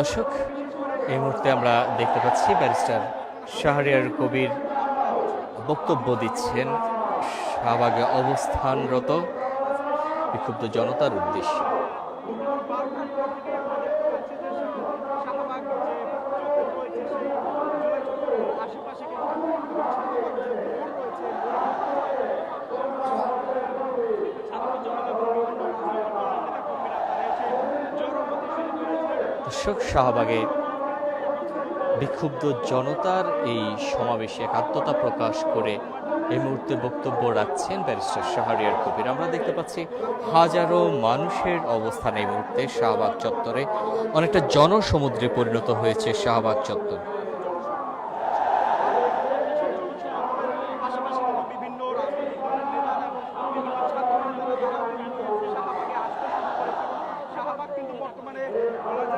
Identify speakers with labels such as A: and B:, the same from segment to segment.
A: দর্শক, এই মুহূর্তে আমরা দেখতে পাচ্ছি ব্যারিস্টার শাহরিয়ার কবির বক্তব্য দিচ্ছেন শাহবাগে অবস্থানরত বিক্ষুব্ধ জনতার উদ্দেশ্যে। দর্শক, শাহবাগে বিক্ষুব্ধ জনতার এই সমাবেশে একাত্মতা প্রকাশ করে এই মুহূর্তে বক্তব্য রাখছেন ব্যারিস্টার শাহরিয়ার কবির। আমরা দেখতে পাচ্ছি হাজারো মানুষের অবস্থান এই মুহূর্তে শাহবাগ চত্বরে। অনেকটা জনসমুদ্রে পরিণত হয়েছে শাহবাগ চত্বর।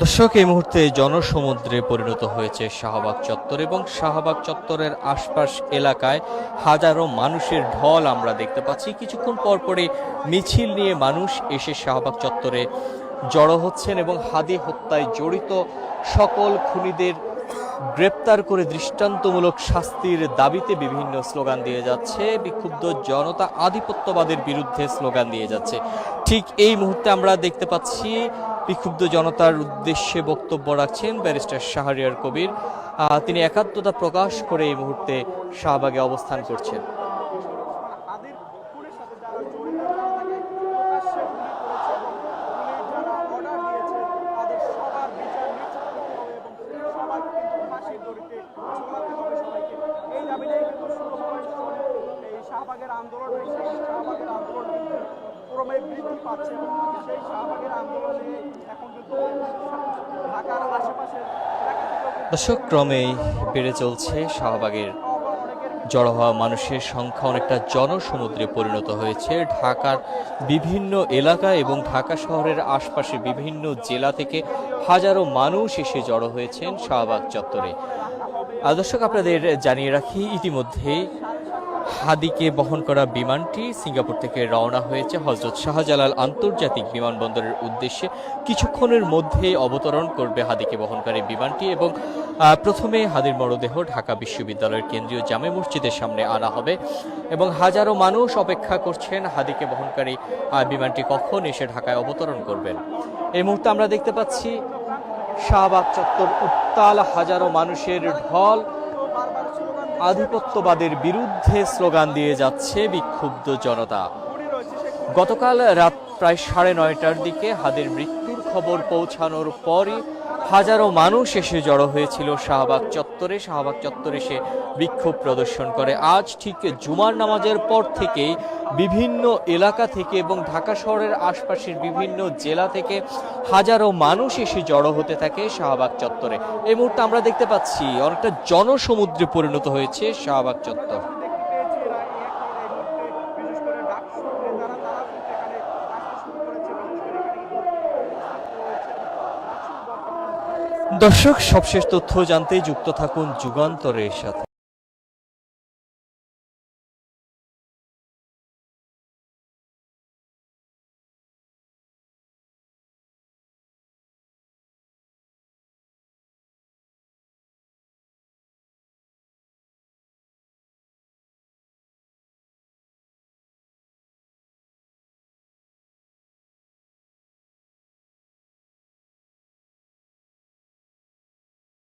A: দর্শক, এই মুহূর্তে জনসমুদ্রে পরিণত হয়েছে শাহবাগ চত্বর এবং শাহবাগ চত্বরের আশপাশ এলাকায় হাজারো মানুষের ঢল আমরা দেখতে পাচ্ছি। কিছুক্ষণ পর পরে মিছিল নিয়ে মানুষ এসে শাহবাগ চত্বরে জড়ো হচ্ছেন এবং হাদি হত্যায় জড়িত সকল খুনিদের গ্রেপ্তার করে দৃষ্টান্তমূলক শাস্তির দাবিতে বিভিন্ন স্লোগান দিয়ে যাচ্ছে। বিক্ষুব্ধ জনতা আধিপত্যবাদের বিরুদ্ধে স্লোগান দিয়ে যাচ্ছে। ঠিক এই মুহূর্তে আমরা দেখতে পাচ্ছি, বিক্ষুব্ধ জনতার উদ্দেশ্যে বক্তব্য রাখছেন ব্যারিস্টার শাহরিয়ার কবির। তিনি একাত্মতা প্রকাশ করে এই মুহূর্তে শাহবাগে অবস্থান করছেন।
B: শাহবাগের আন্দোলন শাহবাগের আন্দোলন ক্রমে বৃদ্ধি পাচ্ছে সেই শাহবাগের আন্দোলন এখন কিন্তু ঢাকার আশেপাশের
A: ক্রমেই বেড়ে চলছে শাহবাগের জড়ো হওয়া মানুষের সংখ্যা অনেকটা জনসমুদ্রে পরিণত হয়েছে। ঢাকার বিভিন্ন এলাকা এবং ঢাকা শহরের আশপাশে বিভিন্ন জেলা থেকে হাজারো মানুষ এসে জড়ো হয়েছেন শাহবাগ চত্বরে। দর্শক, আপনাদের জানিয়ে রাখি, ইতিমধ্যেই হাদিকে বহন করা বিমানটি সিঙ্গাপুর থেকে রওনা হয়েছে। হজরত শাহজালাল আন্তর্জাতিক বিমানবন্দরের উদ্দেশ্যে কিছুক্ষণের মধ্যে অবতরণ করবে হাদিকে বহনকারী বিমানটি এবং প্রথমে হাদির মরদেহ ঢাকা বিশ্ববিদ্যালয়ের কেন্দ্রীয় জামে মসজিদের সামনে আনা হবে এবং হাজারো মানুষ অপেক্ষা করছেন হাদিকে বহনকারী বিমানটি কখন এসে ঢাকায় অবতরণ করবেন। এই মুহূর্তে আমরা দেখতে পাচ্ছি শাহবাগ চত্বর উত্তাল হাজারো মানুষের ঢল আধিপত্যবাদের বিরুদ্ধে স্লোগান দিয়ে যাচ্ছে বিক্ষুব্ধ জনতা। গতকাল রাত প্রায় সাড়ে নয়টার দিকে হাদের মৃত্যুর খবর পৌঁছানোর পরই হাজারো মানুষ এসে জড়ো হয়েছিল শাহবাগ চত্বরে। শাহবাগ চত্বরে এসে বিক্ষোভ প্রদর্শন করে। আজ ঠিক জুমার নামাজের পর থেকেই বিভিন্ন এলাকা থেকে এবং ঢাকা শহরের আশপাশের বিভিন্ন জেলা থেকে হাজারো মানুষ এসে জড়ো হতে থাকে শাহবাগ চত্বরে। এই মুহূর্তে আমরা দেখতে পাচ্ছি, অনেকটা জনসমুদ্রে পরিণত হয়েছে শাহবাগ চত্বর। দর্শক সবশেষ তথ্য জানতে যুক্ত থাকুন যুগান্তরের সাথে।